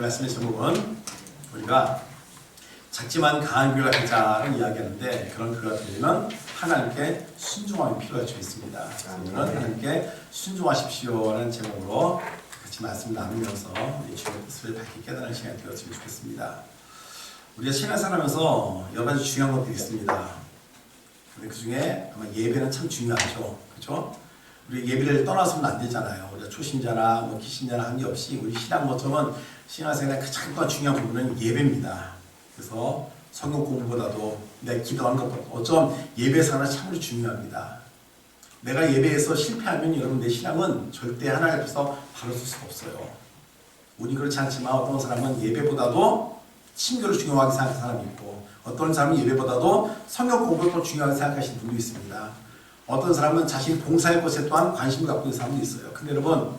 말씀의 제목은 우리가 작지만 강한 교회가 되자는 이야기하는데 그런 교회가 되려면 하나님께 순종함이 필요할 수 있습니다. 오늘은 하나님께 순종하십시오라는 제목으로 같이 말씀을 나누면서 이 주의 뜻을 밝게 깨달은 시간이 되었으면 좋겠습니다. 우리가 신앙생활하면서 여러 가지 중요한 것들이 있습니다. 근데 그 중에 아마 예배는 참 중요하죠. 그렇죠? 우리 예배를 떠나서는 안 되잖아요. 우리가 초신자나 뭐 기신자나 한 게 없이 우리 신앙 것처럼 신앙생활의 가장 중요한 부분은 예배입니다. 그래서 성경 공부보다도 내 기도하는 것보다 어쩜 예배 생활은 참으로 중요합니다. 내가 예배에서 실패하면 여러분 내 신앙은 절대 하나님 앞에서 바로 설 수가 없어요. 우리 그렇지 않지만 어떤 사람은 예배보다도 친교를 중요하게 생각하는 사람이 있고 어떤 사람은 예배보다도 성경 공부를 더 중요하게 생각하시는 분도 있습니다. 어떤 사람은 자신 봉사할 것에 또한 관심을 갖고 있는 사람도 있어요. 근데 여러분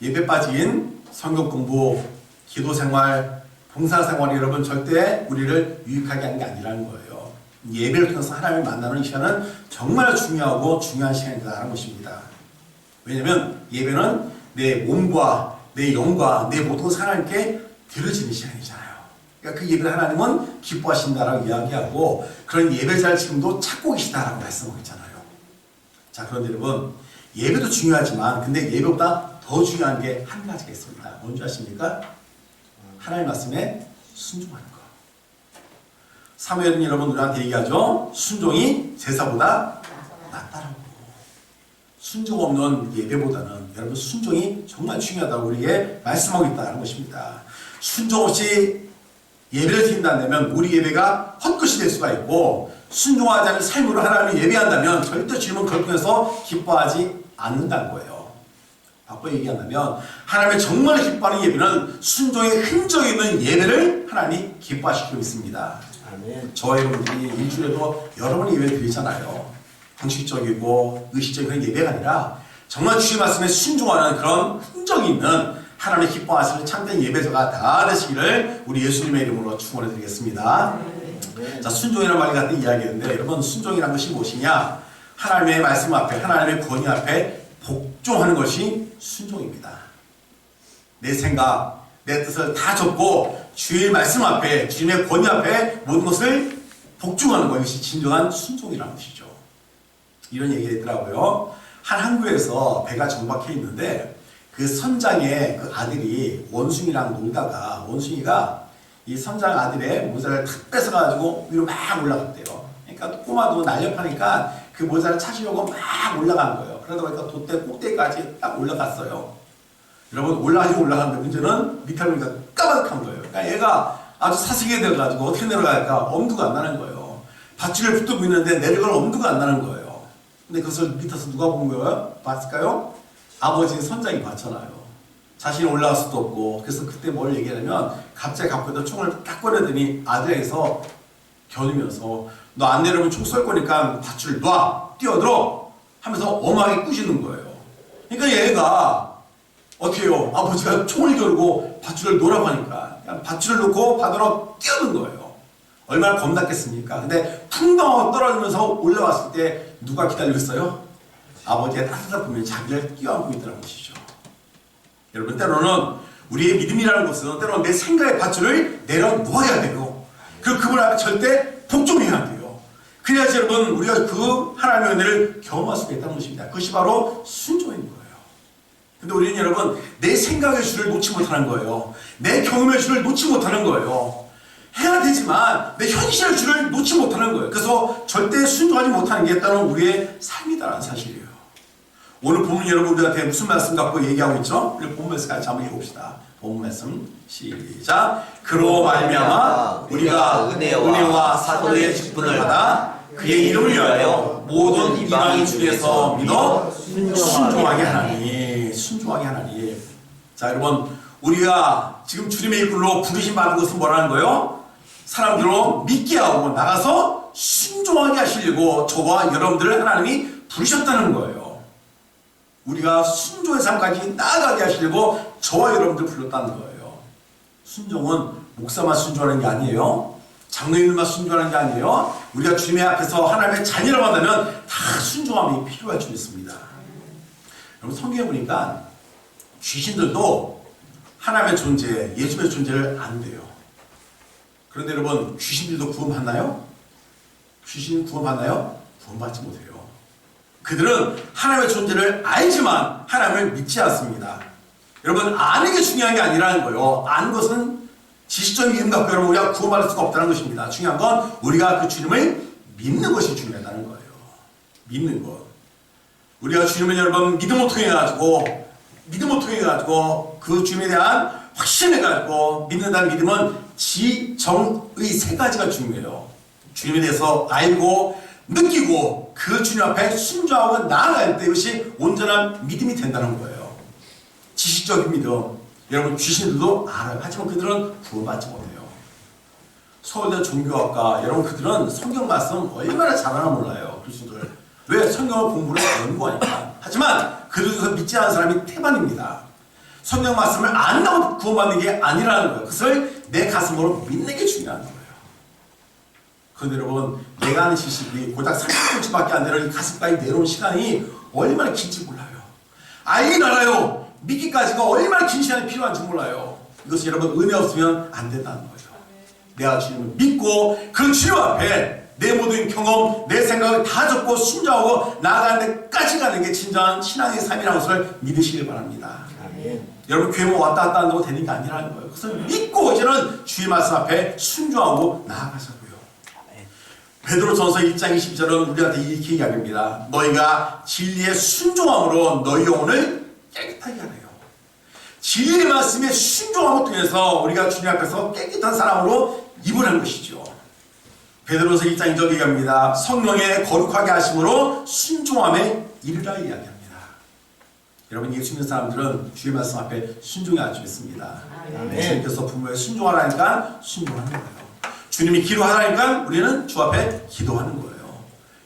예배 빠진 성경 공부, 기도 생활, 봉사 생활이 여러분 절대 우리를 유익하게 하는 게 아니라는 거예요. 예배를 통해서 하나님을 만나는 시간은 정말 중요하고 중요한 시간이다라는 것입니다. 왜냐하면 예배는 내 몸과 내 영과 내 모든 하나님께 드려지는 시간이잖아요. 그러니까 그 예배를 하나님은 기뻐하신다라고 이야기하고 그런 예배자를 지금도 찾고 계시다라고 말씀하고 있잖아요. 자, 그런데 여러분 예배도 중요하지만 근데 예배보다 더 중요한 게 한 가지가 있습니다. 뭔지 아십니까? 하나님 말씀에 순종하는 거. 사무엘은 여러분 우리한테 얘기하죠. 순종이 제사보다 낫다라고. 순종 없는 예배보다는 여러분 순종이 정말 중요하다고 우리에게 말씀하고 있다는 것입니다. 순종 없이 예배를 드린다면 우리 예배가 헛것이 될 수가 있고 순종하지 않은 삶으로 하나님을 예배한다면 절대 주님은 그걸 통해서 기뻐하지 않는다는 거예요. 바꿔 얘기한다면 하나님의 정말 기뻐하는 예배는 순종의 흔적이 있는 예배를 하나님이 기뻐하시고 있습니다. 아멘. 저와 여러분들이 일주일에도 여러 번 예배를 드리잖아요. 형식적이고 의식적인 그런 예배가 아니라 정말 주의 말씀에 순종하는 그런 흔적이 있는 하나님의 기뻐하시는 참된 예배자가 다 되시기를 우리 예수님의 이름으로 축원해 드리겠습니다. 자, 순종이라는 말이 같은 이야기인데 여러분 순종이라는 것이 무엇이냐? 하나님의 말씀 앞에 하나님의 권위 앞에 복종하는 것이 순종입니다. 내 생각, 내 뜻을 다 접고 주의 말씀 앞에 주님의 권위 앞에 모든 것을 복종하는 것이 진정한 순종이라는 것이죠. 이런 얘기가 있더라고요. 한 항구에서 배가 정박해 있는데 그 선장의 그 아들이 원숭이랑 놀다가 원숭이가 이 선장 아들의 모자를 탁 뺏어가지고 위로 막 올라갔대요. 그러니까 꼬마도 날렵하니까 그 모자를 찾으려고 막 올라간 거예요. 그러다 보니까 돛대 꼭대기까지 딱 올라갔어요. 여러분 올라가긴 올라갔는데 문제는 밑에 보니까 까마득한 거예요. 그러니까 얘가 아주 사색이 돼가지고 어떻게 내려갈까 엄두가 안 나는 거예요. 밧줄을 붙들고 있는데 내려갈 엄두가 안 나는 거예요. 근데 그것을 밑에서 누가 본 거예요? 봤을까요? 아버지 선장이 봤잖아요. 자신이 올라갈 수도 없고 그래서 그때 뭘 얘기하냐면 갑자기 갖고 있던 총을 딱 꺼내더니 아들에게서 겨누면서 너 안 내려오면 총 쏠 거니까 밧줄 놔 뛰어들어 하면서 엄하게 꾸시는 거예요. 그러니까 얘가 어떻게 해요? 아버지가 총을 겨누고 밧줄을 놓으라고 하니까 그냥 밧줄을 놓고 바다로 뛰어든 거예요. 얼마나 겁났겠습니까? 근데 풍덩 떨어지면서 올라왔을 때 누가 기다리고 있어요? 아버지의 따뜻한 품에 자기를 끼워안고 있다는 것이죠. 여러분 때로는 우리의 믿음이라는 것은 때로는 내 생각의 밧줄을 내려놓아야 돼요. 그 그분 앞에 절대 복종해야 돼요. 그래야지 여러분 우리가 그 하나님의 은혜를 경험할 수가 있다는 것입니다. 그것이 바로 순종인 거예요. 근데 우리는 여러분 내 생각의 줄을 놓지 못하는 거예요. 내 경험의 줄을 놓지 못하는 거예요. 해야 되지만 내 현실의 줄을 놓지 못하는 거예요. 그래서 절대 순종하지 못하는 게 따로 우리의 삶이다라는 사실이에요. 오늘 본문 여러분들한테 무슨 말씀 갖고 얘기하고 있죠? 우리 본문 말씀 같이 한번 읽어봅시다. 본문 말씀 시작. 그로 말미암아 우리가 은혜와 사도의 직분을 받아 그의 이름을 위하여 모든 이방인 중에서 믿어 순종하게 하나니 순종하게 하나니 자 여러분 우리가 지금 주님의 일꾼로 부르심 받은 것은 뭐라는 거예요? 사람들로 믿게 하고 나가서 순종하게 하시려고 저와 여러분들을 하나님이 부르셨다는 거예요. 우리가 순종의 삶까지 나아가게 하시려고 저와 여러분들 불렀다는 거예요. 순종은 목사만 순종하는 게 아니에요. 장로님만 순종하는 게 아니에요. 우리가 주님의 앞에서 하나님의 자녀를 만나면 다 순종함이 필요할 줄 믿습니다. 여러분 성경에 보니까 귀신들도 하나님의 존재, 예수의 존재를 안 돼요. 그런데 여러분 귀신들도 구원받나요? 귀신 구원받나요? 구원받지 못해요. 그들은 하나님의 존재를 알지만 하나님을 믿지 않습니다. 여러분 아는 게 중요한 게 아니라는 거예요. 아는 것은 이름 갖고 여러분 우리가 구원받을 수가 없다는 것입니다. 중요한 건 우리가 그 주님을 믿는 것이 중요하다는 거예요. 믿는 것. 우리가 주님을 여러분 믿음을 통해 가지고 믿음을 통해 가지고 그 주님에 대한 확신을 가지고 믿는다는 믿음은 지정의 세 가지가 중요해요. 주님에 대해서 알고 느끼고 그 주님 앞에 순종하고 나아갈 때 이것이 온전한 믿음이 된다는 거예요. 지식적인 믿음. 여러분 귀신들도 알아요. 하지만 그들은 구원받지 못해요. 서울대 종교학과 여러분 그들은 성경 말씀 얼마나 잘하나 몰라요. 교수들. 왜 성경을 공부를 연구하니까. 하지만 그들에서 믿지 않은 사람이 태반입니다. 성경 말씀을 안다고 구원받는 게 아니라는 거예요. 그것을 내 가슴으로 믿는 게 중요한 거예요. 그런데 여러분 내가 아는 지식이 고작 30분쯤밖에 안 되는 이 가슴까지 내려온 시간이 얼마나 긴지 몰라요. 알긴 알아요. 믿기까지가 얼마나 긴 시간이 필요한지 몰라요. 이것이 여러분 은혜 없으면 안 된다는 거죠. 내가 주님을 믿고 그 주님 앞에 내 모든 경험, 내 생각을 다 적고 순종하고 나아가는 데까지 가는 게 진정한 신앙의 삶이라는 것을 믿으시길 바랍니다. 여러분 교회 뭐 왔다 갔다 한다고 되는 게 아니라는 거예요. 그것을 믿고 이제는 주의 말씀 앞에 순종하고 나아가자고요. 베드로전서 1장 22절은 우리한테 이렇게 이야기합니다. 너희가 진리의 순종함으로 너희 영혼을 깨끗하게 하래요. 진리의 말씀에 순종함을 통해서 우리가 주님 앞에서 깨끗한 사람으로 입으라는 것이죠. 베드로서 1장 2절 얘기합니다. 성령의 거룩하게 하심으로 순종함에 이르라 이야기합니다. 여러분 예수 믿는 사람들은 주의 말씀 앞에 순종해야지 믿습니다. 주님께서 부모에 순종하라니까 순종하는 거예요. 주님이 기도하라니까 우리는 주 앞에 기도하는 거예요.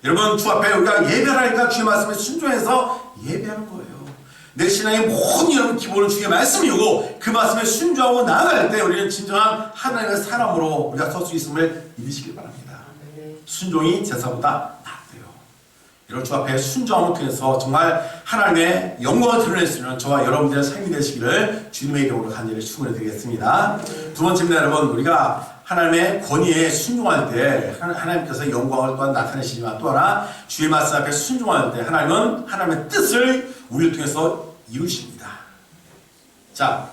여러분 주 앞에 우리가 예배하라니까 주의 말씀에 순종해서 예배하는 거예요. 내 신앙의 모든 여러분 기본은 주의 말씀이고 그 말씀에 순종하고 나아갈 때 우리는 진정한 하나님의 사람으로 우리가 설 수 있음을 믿으시길 바랍니다. 순종이 제사보다 낫대요. 여러분 주 앞에 순종함을 통해서 정말 하나님의 영광을 드러낼 수 있는 저와 여러분들의 삶이 되시기를 주님의 이름으로 간절히 축원해 드리겠습니다. 두 번째입니다 여러분 우리가 하나님의 권위에 순종할 때 하나님께서 영광을 또한 나타내시지만 또 하나 주의 말씀 앞에 순종할 때 하나님은 하나님의 뜻을 우리를 통해서 이루십니다. 자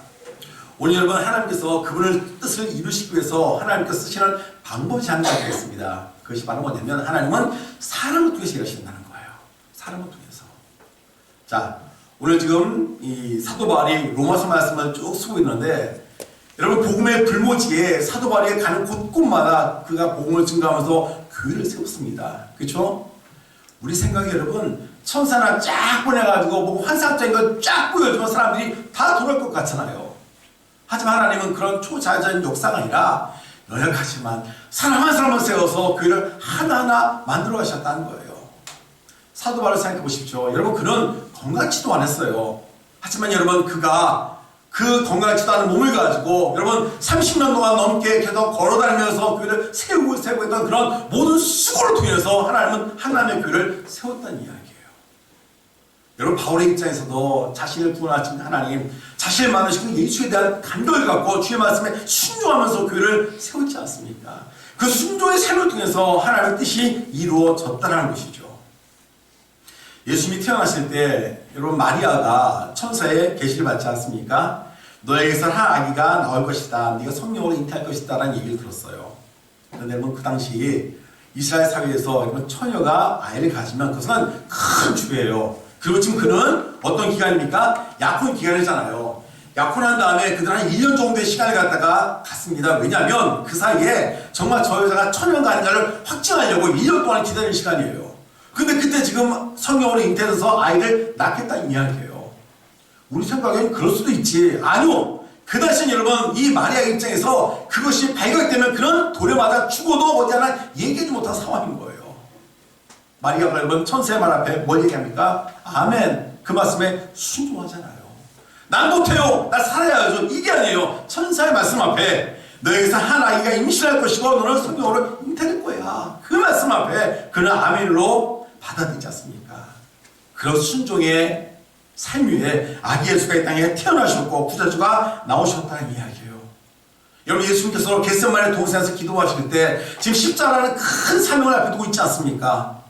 오늘 여러분 하나님께서 그분을 뜻을 이루시기 위해서 하나님께서 쓰시는 방법이 하나가 있습니다. 그것이 바로 뭐냐면 하나님은 사람을 통해서 일하신다는 거예요. 사람을 통해서. 자, 오늘 지금 이 사도 바울이 로마서 말씀을 쭉 쓰고 있는데 여러분 복음의 불모지에 사도 바울이 가는 곳곳마다 그가 복음을 증가하면서 교회를 세웠습니다. 그렇죠? 우리 생각에 여러분 천사나 쫙 보내가지고 뭐 환상적인 걸 쫙 보여주면 사람들이 다 돌아올 것 같잖아요. 하지만 하나님은 그런 초자연적인 역사가 아니라 연약하지만 사람 한 사람을 세워서 교회를 하나하나 만들어 가셨다는 거예요. 사도 바울을 생각해 보십시오. 여러분 그는 건강치도 않았어요. 하지만 여러분 그가 그 건강치도 않은 몸을 가지고 여러분 30년 동안 넘게 계속 걸어다니면서 교회를 세우고 세우고 했던 그런 모든 수고를 통해서 하나님은 하나님의 교회를 세웠다는 이야기예요. 여러분 바울의 입장에서도 자신을 구원하신 하나님, 자신을 만드신 예수에 대한 감동을 갖고 주의 말씀에 순종하면서 교회를 세웠지 않습니까? 그 순종의 삶을 통해서 하나님의 뜻이 이루어졌다는 것이죠. 예수님이 태어나실 때 여러분 마리아가 천사의 계시를 받지 않습니까? 너에게서 한 아기가 나올 것이다. 네가 성령으로 잉태할 것이다 라는 얘기를 들었어요. 그런데 여러분 그 당시 이스라엘 사회에서 여러분 처녀가 아이를 가지면 그것은 큰 주예요. 지금 그는 어떤 기간입니까? 약혼 기간이잖아요. 약혼한 다음에 그들 한 1년 정도의 시간을 갖다가 갔습니다. 왜냐하면 그 사이에 정말 저 여자가 처녀가 아닌가를 확증하려고 1년 동안 기다리는 시간이에요. 근데 그때 지금 성령으로 잉태해서 아이를 낳겠다는 이야기예요. 우리 생각에는 그럴 수도 있지. 아니요. 그 당시 여러분 이 마리아 입장에서 그것이 발각되면 그런 도래마다 죽어도 어디 하나 얘기하지 못한 상황인 거예요. 여러분 천사의 말 앞에 뭘 얘기합니까? 아멘. 그 말씀에 순종하잖아요. 난 못해요. 나 살아야 죠. 이게 아니에요. 천사의 말씀 앞에 너에게서 한 아기가 임신할 것이고 너는 성령으로 잉태될 거야. 그 말씀 앞에 그는 아멘으로 받아들이지 않습니까? 그런 순종의 삶 위에 아기 예수가 이 땅에 태어나셨고 구자주가 나오셨다는 이야기예요. 여러분 예수님께서 겟세마네 동산에서 기도하실 때 지금 십자가라는 큰 사명을 앞에 두고 있지 않습니까?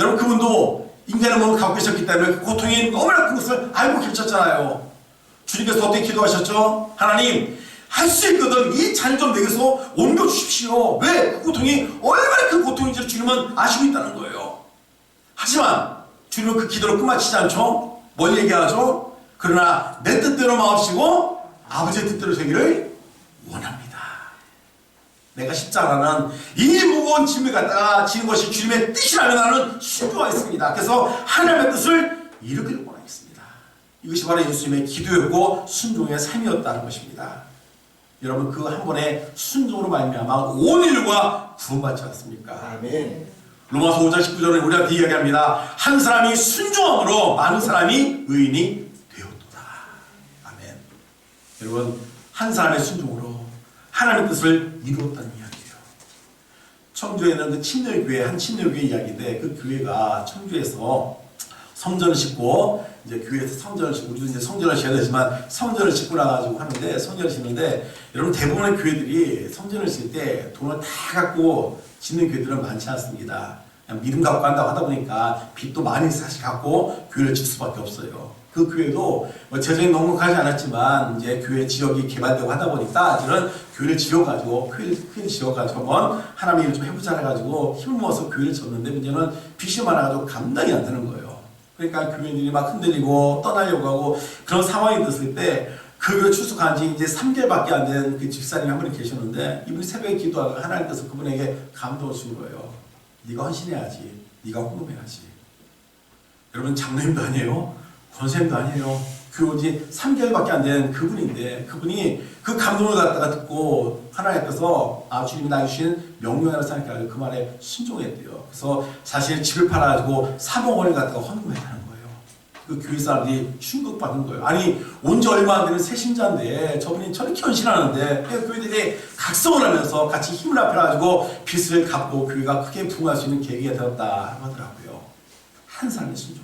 여러분 그분도 인간의 몸을 갖고 계셨기 때문에 그 고통이 너무나 큰 것을 알고 계셨잖아요. 주님께서 어떻게 기도하셨죠? 하나님 할 수 있거든 이잔좀 내게서 옮겨 주십시오. 왜? 그 고통이 얼마나 큰 고통인지를 주님은 아시고 있다는 거예요. 하지만 주님은 그 기도를 끝마치지 않죠. 뭘 얘기하죠? 그러나 내 뜻대로 마옵시고 아버지의 뜻대로 되기를 원합니다. 내가 십자가는 이 무거운 짐을 갖다가 지는 것이 주님의 뜻이라면 나는 순종하겠습니다. 그래서 하나님의 뜻을 이루기를 원하겠습니다. 이것이 바로 예수님의 기도였고 순종의 삶이었다는 것입니다. 여러분 그 한 번의 순종으로 말미암아 온 인류가 구원받지 않습니까? 아멘. 로마서 5장 19절에 우리가 그 이야기합니다. 한 사람이 순종함으로 많은 사람이 의인이 되었도다. 아멘. 여러분 한 사람의 순종으로 하나님의 뜻을 이루었다는 이야기예요. 청주에는 그 친절교회 한 친절교회 이야기인데 그 교회가 청주에서 성전을 짓고 이제 교회에서 성전을 짓고 우리도 이제 성전을 지어야 되지만 성전을 짓고 나가지고 하는데 성전을 짓는데 여러분 대부분의 교회들이 성전을 짓을 때 돈을 다 갖고 짓는 교회들은 많지 않습니다. 믿음 갖고 한다고 하다 보니까 빚도 많이 사실 갖고 교회를 짓을 수밖에 없어요. 그 교회도 뭐 재정이 넉넉하지 않았지만 이제 교회 지역이 개발되고 하다 보니까 저는 교회를 지어가지고 교회를 지어가지고 한번 하나님 일을 좀 해보자 해가지고 힘을 모아서 교회를 졌는데 문제는 빚이 많아가지고 감당이 안 되는 거예요. 그러니까 교회들이 막 흔들리고 떠나려고 하고 그런 상황이 됐을 때 그 교회 출석한 지 이제 3개월밖에 안 된 그 집사님이 한 분이 계셨는데 이분이 새벽에 기도하고 하나님께서 그분에게 감동을 준 거예요. 네가 헌신해야지. 네가 헌금해야지. 여러분 장로님도 아니에요. 권사님도 아니에요. 교회 온지 3개월밖에 안 된 그분인데 그분이 그 감동을 갖다가 듣고 하나님께서 아 주님이 나에게 주신 명령이라고 생각해가지고 그 말에 순종했대요. 그래서 사실 집을 팔아가지고 3억 원을 갖다가 헌금했다는 거예요. 그 교회 사람들이 충격받은 거예요. 아니 온 지 얼마 안 되는 새 신자인데 저분이 저렇게 헌신하는데 그 교회들이 각성을 하면서 같이 힘을 합해가지고 빚을 갚고 교회가 크게 부흥할 수 있는 계기가 되었다 하더라고요. 한 사람의 순종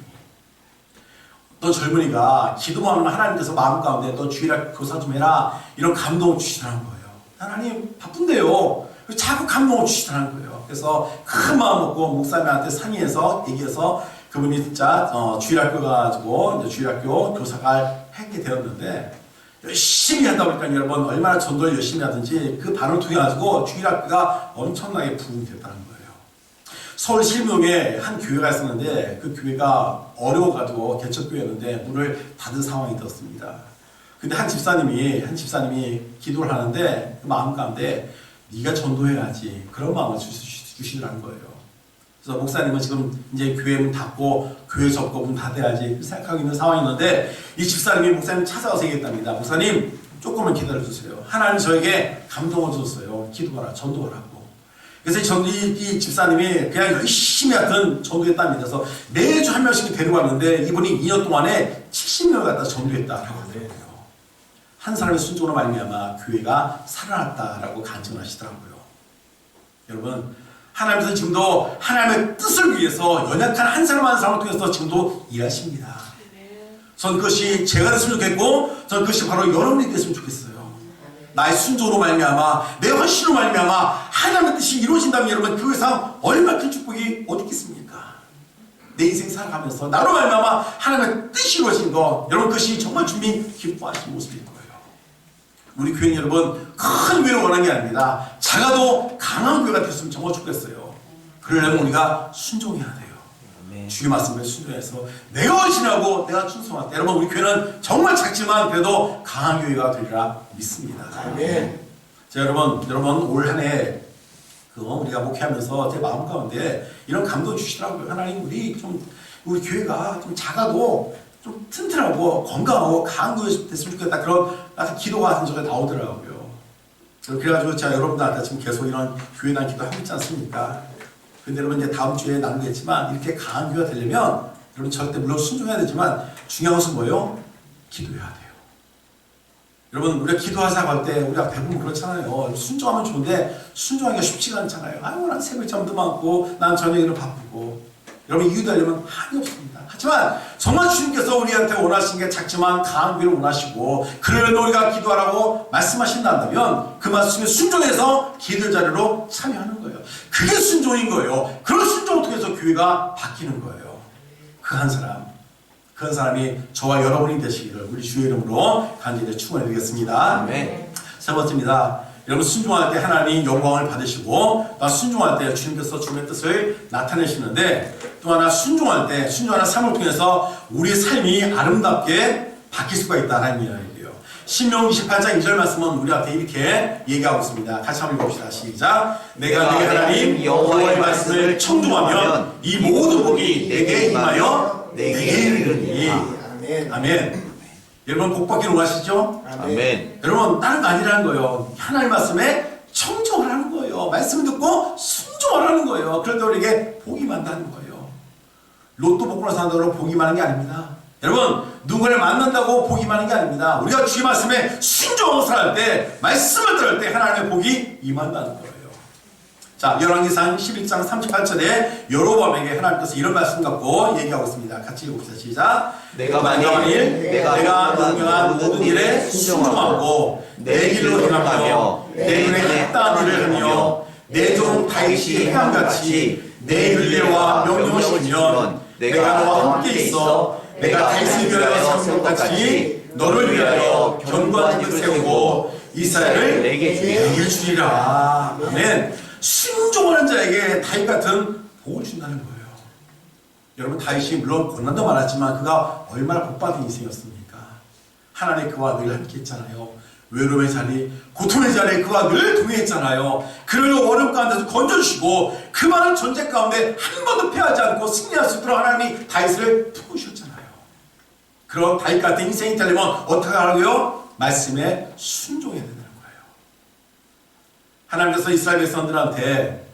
이. 또 젊은이가 기도만 하나님께서 마음 가운데 너 주일날 교사 좀 해라 이런 감동을 주시더라는 거예요. 하나님 바쁜데요. 자꾸 감동을 주시더라는 거예요. 그래서 큰 마음 먹고 목사님한테 상의해서 얘기해서 그분이 진짜 어, 주일학교 가가지고 이제 주일학교 교사가 하게 되었는데 열심히 하다 보니까 여러분 얼마나 전도를 열심히 하든지 그 반을 통해 가지고 주일학교가 엄청나게 부흥됐다는 거예요. 서울 실무동에 한 교회가 있었는데 그 교회가 어려워가지고 개척교회였는데 문을 닫은 상황이 되었습니다. 근데 한 집사님이 한 집사님이 기도를 하는데 그 마음 가운데 네가 전도해야지 그런 마음을 주시, 주시더라는 거예요. 그래서 목사님은 지금 이제 교회 문 닫고 교회 접고 문 닫아야지 생각하고 있는 상황이었는데 이 집사님이 목사님 찾아와서 얘기했답니다. 목사님 조금만 기다려 주세요. 하나님 저에게 감동을 줬어요. 기도하라, 전도하라고. 그래서 전, 이, 이 집사님이 그냥 열심히 하여튼 전도했답니다. 그래서 매주 한 명씩 데리고 왔는데 이분이 2년 동안에 70명을 갖다 전도했다라고 하더라고요. 한 사람의 순종으로 말미암아 교회가 살아났다라고 간증하시더라고요. 여러분 하나님께서 지금도 하나님의 뜻을 위해서 연약한 한 사람 한 사람을 통해서 지금도 일하십니다. 전 그것이 제가 됐으면 좋겠고 전 그것이 바로 여러분이 됐으면 좋겠어요. 나의 순종으로 말미암아 내 헌신으로 말미암아 하나님의 뜻이 이루어진다면 여러분 그 이상 얼마나 큰 축복이 어디 있겠습니까? 내 인생 살아가면서 나로 말미암아 하나님의 뜻이 이루어진 거 여러분 그것이 정말 주님이 기뻐하시는 모습일 거예요. 우리 교인 여러분 큰 교회를 원하는 게 아닙니다. 작아도 강한 교회가 됐으면 정말 좋겠어요. 그러려면 우리가 순종해야 돼요. 아멘. 주의 말씀에 순종해서 내가 헌신하고 내가 충성할 때 여러분 우리 교회는 정말 작지만 그래도 강한 교회가 되리라 믿습니다. 아멘. 자 여러분 여러분 올 한해 그 우리가 목회하면서 제 마음 가운데 이런 감동 주시더라고요. 하나님 우리 좀 우리 교회가 좀 작아도 좀 튼튼하고 건강하고 강한 교회 됐으면 좋겠다 그런 나한테 기도가 같은 적이 나오더라고요. 그래가지고 제가 여러분들한테 지금 계속 이런 교회 단 기도 하고 있지 않습니까? 근데 여러분 이제 다음 주에 나누겠지만 이렇게 강한 교회가 되려면 여러분 절대 물론 순종해야 되지만 중요한 것은 뭐예요? 기도해야 돼요. 여러분 우리가 기도하자고 할 때 우리가 대부분 그렇잖아요. 순종하면 좋은데 순종하기가 쉽지가 않잖아요. 아유 난 새벽 잠도 많고 난 저녁에는 바쁘고 여러분 이유되려면 한이 없습니다. 하지만 정말 주님께서 우리한테 원하시는 게 작지만 강한 비를 원하시고 그러면 우리가 기도하라고 말씀하신다면 그 말씀에 순종해서 기도 자리로 참여하는 거예요. 그게 순종인 거예요. 그런 순종을 통해서 교회가 바뀌는 거예요. 그 한 사람, 그 한 사람이 저와 여러분이 되시기를 우리 주의 이름으로 간절히 축원해 드리겠습니다. 아멘. 세 번째입니다. 여러분 순종할 때 하나님 영광을 받으시고 또 순종할 때 주님께서 주님의 뜻을 나타내시는데 또 하나 순종할 때 순종하는 삶을 통해서 우리의 삶이 아름답게 바뀔 수가 있다는 이야기예요. 신명 28장 2절 말씀은 우리 앞에 이렇게 얘기하고 있습니다. 같이 한번 읽어봅시다. 시작. 내가 내 하나님 여호와의 말씀을 청종하면 이 모든 복이 내게 임하여 내게 이르니. 아멘. 아멘. 여러분 복 받기를 원하시죠? 아멘. 여러분 다른 거 아니라는 거예요. 하나님 말씀에 청정하라는 거예요. 말씀 듣고 순종하라는 거예요. 그럴 때 우리에게 복이 많다는 거예요. 로또 복권을 산다고 복이 많은 게 아닙니다. 여러분 누구를 만난다고 복이 많은 게 아닙니다. 우리가 주의 말씀에 순종하고 살할 때 말씀을 들을 때 하나님의 복이 임한다는 거예요. 자, 열왕기상 11장 38절에 여로보암에게 하나님께서 이런 말씀 갖고 얘기하고 있습니다. 같이 읽어봅시다. 시작. 내가 만일 내가, 내가 명령한 모든 일에 순종하고 내 길로 행하며 내 눈에 합당한 일을 하며 내 종 다윗이 행함같이 내 윤례와 명령을 지키면 내가 너와 함께 있어 내가 다윗을 위하여 것같이 너를 위하여 견고한 집을 세우고 이스라엘을 내게 주리라. 내게 주리라. 아멘. 순종하는 자에게 다윗 같은 복을 준다는 거예요. 여러분 다윗이 물론 고난도 많았지만 그가 얼마나 복받은 인생이었습니까? 하나님 그와 늘 함께 했잖아요. 외로움의 자리, 고통의 자리에 그와 늘 동행했잖아요. 그를 어려움 가운데서 건져주시고 그 많은 전쟁 가운데 한 번도 패하지 않고 승리할 수 있도록 하나님이 다윗을 품으셨잖아요. 그런 다윗 같은 인생이 되려면 어떻게 하라고요? 말씀에 순종해야 된다는 거예요. 하나님께서 이스라엘 백성들한테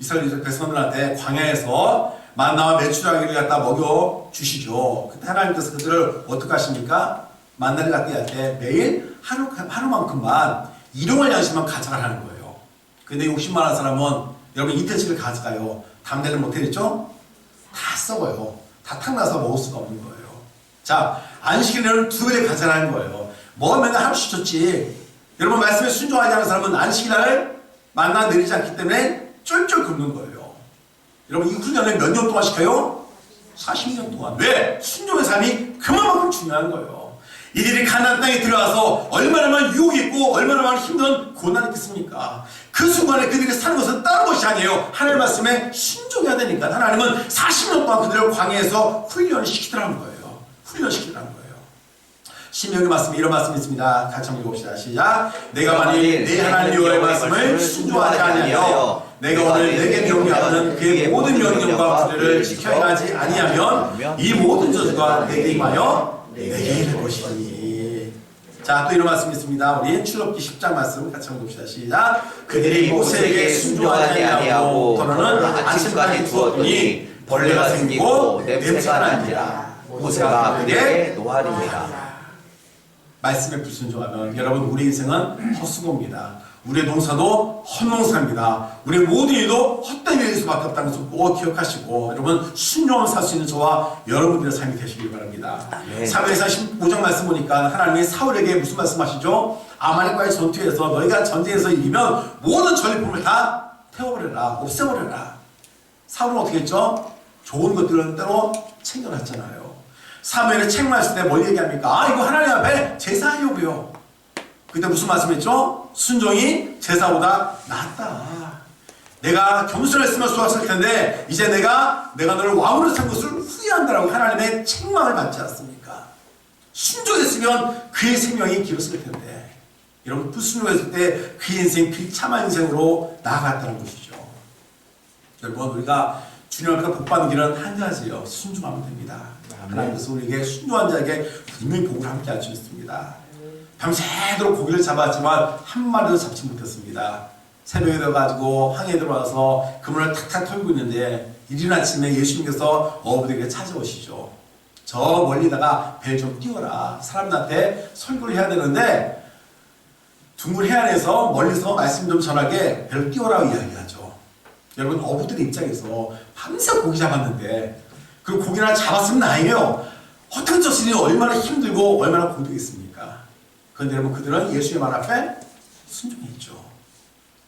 이스라엘 백성들한테 광야에서 만나와 메추라기를 갖다 먹여 주시죠. 그때 하나님께서 그들을 어떻게 하십니까? 만나를 갖게 할때 매일 하루 하루만큼만 일용할 양식만 가져가라는 거예요. 근데 욕심 많은 사람은 여러분 이틀치를 가져가요. 담대를 못해겠죠? 다 썩어요. 다 탁나서 먹을 수가 없는 거예요. 자, 안식일에는 두 배를 가져라는 거예요. 뭐 맨날 하루씩 줬지. 여러분 말씀에 순종하지 않은 사람은 안식일날 만나 내리지 않기 때문에 쫄쫄 굶는 거예요. 여러분 이 훈련을 몇 년 동안 시켜요? 40년 동안. 왜? 순종의 삶이 그만큼 중요한 거예요. 이들이 가나안 땅에 들어와서 얼마나 많은 유혹이 있고 얼마나 많은 힘든 고난이 있겠습니까? 그 순간에 그들이 사는 것은 다른 것이 아니에요. 하나님 말씀에 순종해야 되니까 하나님은 40년 동안 그들을 광야에서 훈련을 시키더라는 거예요. 훈련시키더라는 거예요. 신명기 말씀에 이런 말씀이 있습니다. 같이 한번 읽어봅시다. 시작. 내가 만일 내 하나님 여호와의 말씀을 순종하지 아니하여 내가 오늘 내게 명령하는 그의 모든 명령과 규례를 지켜 행하지 아니하면 이 모든 저주가 내게 임하여 내게 이를 것이니. 자, 또 이런 말씀이 있습니다. 우리 출애굽기 10장 말씀 같이 한번 봅시다. 시작. 그들이 모세에게 순종하지 아니하고 더러는 안식까지 두었더니 벌레가 생기고 냄새가 나니라. 모세가 그들에게 노하리니라. 말씀에 불순종하면 여러분 우리 인생은 헛수고입니다. 우리의 농사도 헛농사입니다. 우리의 모든 일도 헛된 일일 수밖에 없다는 것을 꼭 기억하시고 여러분 순종을 살 수 있는 저와 여러분들의 삶이 되시길 바랍니다. 사무엘상 15장 말씀 보니까 하나님이 사울에게 무슨 말씀하시죠? 아말렉과의 전투에서 너희가 전쟁에서 이기면 모든 전리품을 다 태워버려라, 없애버려라. 사울은 어떻게 했죠? 좋은 것들은 때로 챙겨놨잖아요. 사무엘의 책망했을 때 뭘 얘기합니까? 아 이거 하나님 앞에 제사하려고요. 그때 무슨 말씀했죠? 순종이 제사보다 낫다. 내가 겸손했으면 좋았을 텐데 이제 내가 내가 너를 왕으로 산 것을 후회한다라고 하나님의 책망을 받지 않습니까? 순종했으면 그의 생명이 길었을 텐데 여러분 불순종했을 때 그의 인생 비참한 인생으로 나아갔다는 것이죠. 여러분 우리가 주님 앞에서 복 받는 길은 한 가지요. 순종하면 됩니다. 하나님께서 우리에게 순종한 자에게 분명히 복을 함께 할 수 있습니다. 밤새도록 고기를 잡았지만 한 마리도 잡지 못했습니다. 새벽에 들어가지고 항에 들어와서 그물을 탁탁 털고 있는데 이른 아침에 예수님께서 어부들에게 찾아오시죠. 저 멀리다가 배를 좀 띄워라. 사람들한테 설교를 해야 되는데 둥글 해안에서 멀리서 말씀 좀 전하게 배를 띄워라고 이야기하죠. 여러분 어부들 입장에서 밤새 고기 잡았는데 그 고기나 잡았으면 나이에요. 허튼 졌으니 얼마나 힘들고 얼마나 고되겠습니까? 그런데 여러분 그들은 예수의 말 앞에 순종했죠.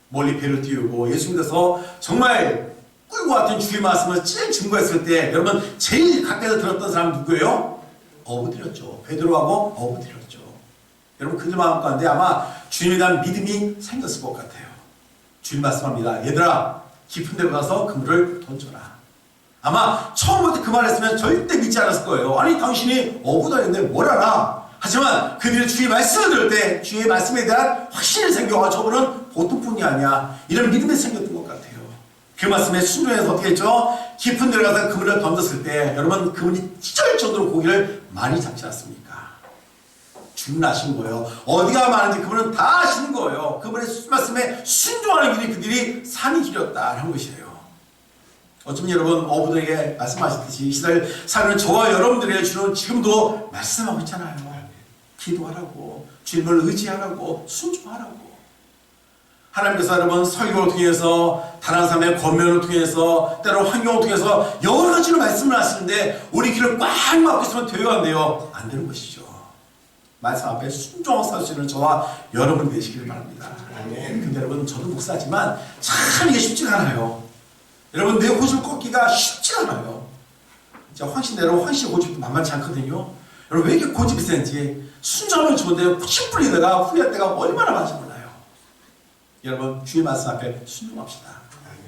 멀리 배를 띄우고 예수님께서 정말 꿀과 같은 주의 말씀을 찔 증거했을 때 여러분 제일 가까이서 들었던 사람 누구예요? 어부들이었죠. 베드로하고 어부들이었죠. 여러분 그들 마음 가운데 아마 주님에 대한 믿음이 생겼을 것 같아요. 주님 말씀합니다. 얘들아 깊은 데로 가서 그물을 던져라. 아마 처음부터 그 말했으면 절대 믿지 않았을 거예요. 아니 당신이 어부다였는데 뭘 알아? 하지만 그들이 주의 말씀을 들을 때 주의 말씀에 대한 확신이 생겨 아 저분은 보통 분이 아니야 이런 믿음이 생겼던 것 같아요. 그 말씀에 순종해서 어떻게 했죠? 깊은 데로 가서 그물을 던졌을 때 여러분 그물이 찢어질 정도로 고기를 많이 잡지 않습니까? 주는 아시는 거예요. 어디가 많은지 그분은 다 아시는 거예요. 그분의 말씀에 순종하는 길이 그들이 산이 길었다는 것이에요. 어쩌면 여러분 어부들에게 말씀하셨듯이 이 시대를 살는 저와 여러분들에게 주는 지금도 말씀하고 있잖아요. 기도하라고 주님을 의지하라고 순종하라고 하나님께서 여러분 설교를 통해서 다른 사람의 권면을 통해서 때로 환경을 통해서 여러 가지로 말씀을 하시는데 우리 귀를 꽉 막고 있으면 돼요 안 돼요? 안 되는 것이죠. 말씀 앞에 순종하고 사시는 저와 여러분 되시길 바랍니다. 근데 여러분 저도 목사지만 참 이게 쉽지가 않아요. 여러분 내 고집을 꺾기가 쉽지 않아요. 진짜 황신대로 황신 고집도 만만치 않거든요. 여러분 왜 이렇게 고집이 센지 순정을 훨씬 풀리다가 후회할 때가 얼마나 많은지 몰라요. 여러분 주의 말씀 앞에 순종합시다.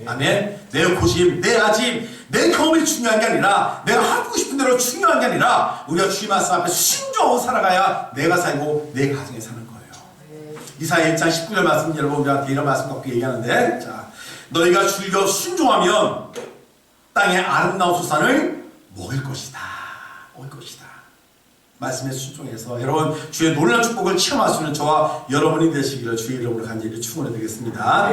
아멘. 내 고집, 내 아집, 내 경험이 중요한 게 아니라 내가 하고 싶은 대로 중요한 게 아니라 우리가 주의 말씀 앞에 순종하고 살아가야 내가 살고 내 가정이 사는 거예요. 이사야 1장 19절 말씀 여러분 우리한테 이런 말씀 갖고 얘기하는데 자 너희가 즐겨 순종하면 땅의 아름다운 수산을 먹을 것이다. 먹을 것이다. 말씀에 순종해서 여러분 주의 놀라운 축복을 체험할 수 있는 저와 여러분이 되시기를 주의 이름으로 간절히 축원해 드리겠습니다.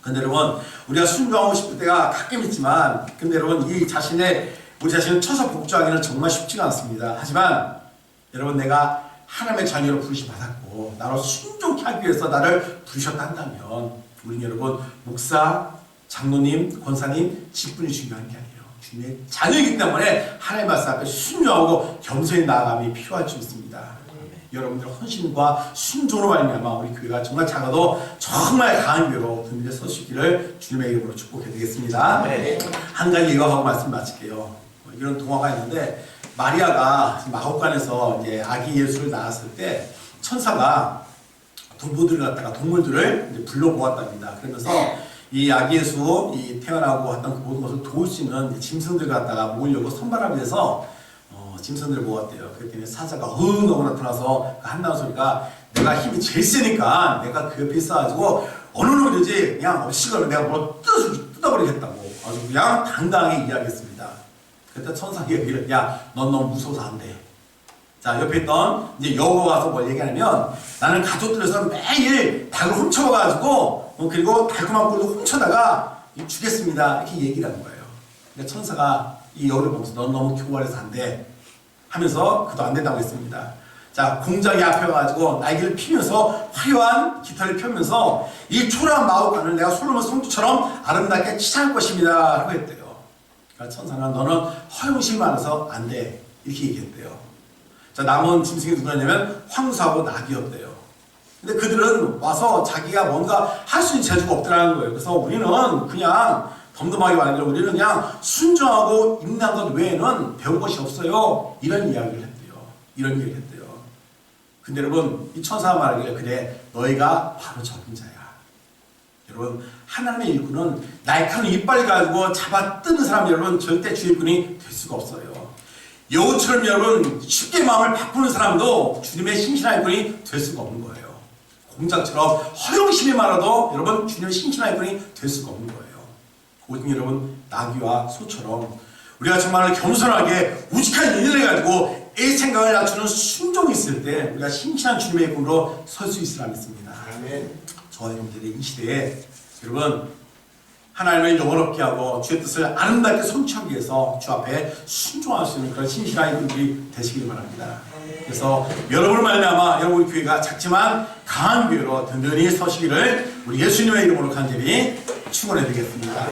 근데 여러분 우리가 순종하고 싶을 때가 가끔 있지만 근데 여러분 이 자신의 우리 자신을 쳐서 복종하기는 정말 쉽지가 않습니다. 하지만 여러분 내가 하나님의 자녀로 부르심 받았고 나로 순종케 하기 위해서 나를 부르셨다 한다면 우리 여러분 목사, 장로님, 권사님 직분이 중요한 게 아니에요. 주님의 자녀이기 때문에 하나님 말씀 앞에 순종하고 겸손히 나아감이 필요할 수 있습니다. 여러분들의 헌신과 순종으로 말미암아 우리 교회가 정말 작아도 정말 강한 교회로 든든히 서시기를 주님의 이름으로 축복해 드리겠습니다. 네. 한 가지 이거하고 말씀 마칠게요. 뭐 이런 동화가 있는데 마리아가 마곡간에서 이제 아기 예수를 낳았을 때 천사가 동물들을 갖다가 동물들을 불러 모았답니다. 그러면서 이 아기 예수 이 태어나고 왔던 그 모든 것을 도울 수 있는 짐승들 갖다가 모으려고 선발하기 위해서 어, 짐승들을 모았대요. 그랬더니 사자가 흥 하고 나타나서 그 한나는 소리가 내가 힘이 제일 세니까 내가 그 옆에 있어가지고 어느 놈이든지 그냥 없이거나 내가 뭐 뜯어, 뜯어버리겠다고 아주 그냥 당당하게 이야기했습니다. 그때 천사가 얘기를 야 넌 너무 무서워서 안 돼. 자 옆에 있던 이제 여우가 가서 뭘 얘기하냐면 나는 가족들에서 매일 닭을 훔쳐가지고 어, 그리고 달콤한 꿀도 훔쳐다가 이 주겠습니다 이렇게 얘기를 하는 거예요. 근데 천사가 이 여우를 보면서 넌 너무 교활해서 안 돼. 하면서 그도 안 된다고 했습니다. 자 공작이 앞에 가지고 날개를 피면서 화려한 깃털을 펴면서 이 초라한 마법관을 내가 솔로몬 성주처럼 아름답게 치장할 것입니다 하고 했대요. 그러니까 천사는 너는 허영심이 많아서 안 돼. 이렇게 얘기했대요. 자, 남은 짐승이 누구냐면 황소하고 낙이었대요. 근데 그들은 와서 자기가 뭔가 할 수 있는 재주가 없더라는 거예요. 그래서 우리는 그냥 덤덤하게 말하기로 우리는 그냥 순종하고 인내한 것 외에는 배울 것이 없어요. 이런 이야기를 했대요. 이런 얘기를 했대요. 근데 여러분, 이 천사가 말하기를 그래, 너희가 바로 적은 자야. 여러분 하나님의 일꾼은 날카로운 이빨 가지고 잡아 뜨는 사람 여러분 절대 주일꾼이 될 수가 없어요. 여우처럼 여러분 쉽게 마음을 바꾸는 사람도 주님의 신실한 일꾼이 될 수가 없는 거예요. 공작처럼 허영심이 많아도 여러분 주님의 신실한 일꾼이 될 수가 없는 거예요. 오직 여러분 나귀와 소처럼 우리가 정말 겸손하게 우직한 인연을 가지고 애 생각을 낮추는 순종이 있을 때 우리가 신실한 주님의 일꾼으로 설 수 있으라 믿습니다. 저와 여러분들이 이 시대에 여러분 하나님을 영원롭게 하고 주의 뜻을 아름답게 성취하기 위해서 주 앞에 순종할 수 있는 그런 신실한 이분들이 되시길 바랍니다. 그래서 여러분을 말미암아 여러분 교회가 작지만 강한 교회로 든든히 서시기를 우리 예수님의 이름으로 간절히 축원해 드리겠습니다.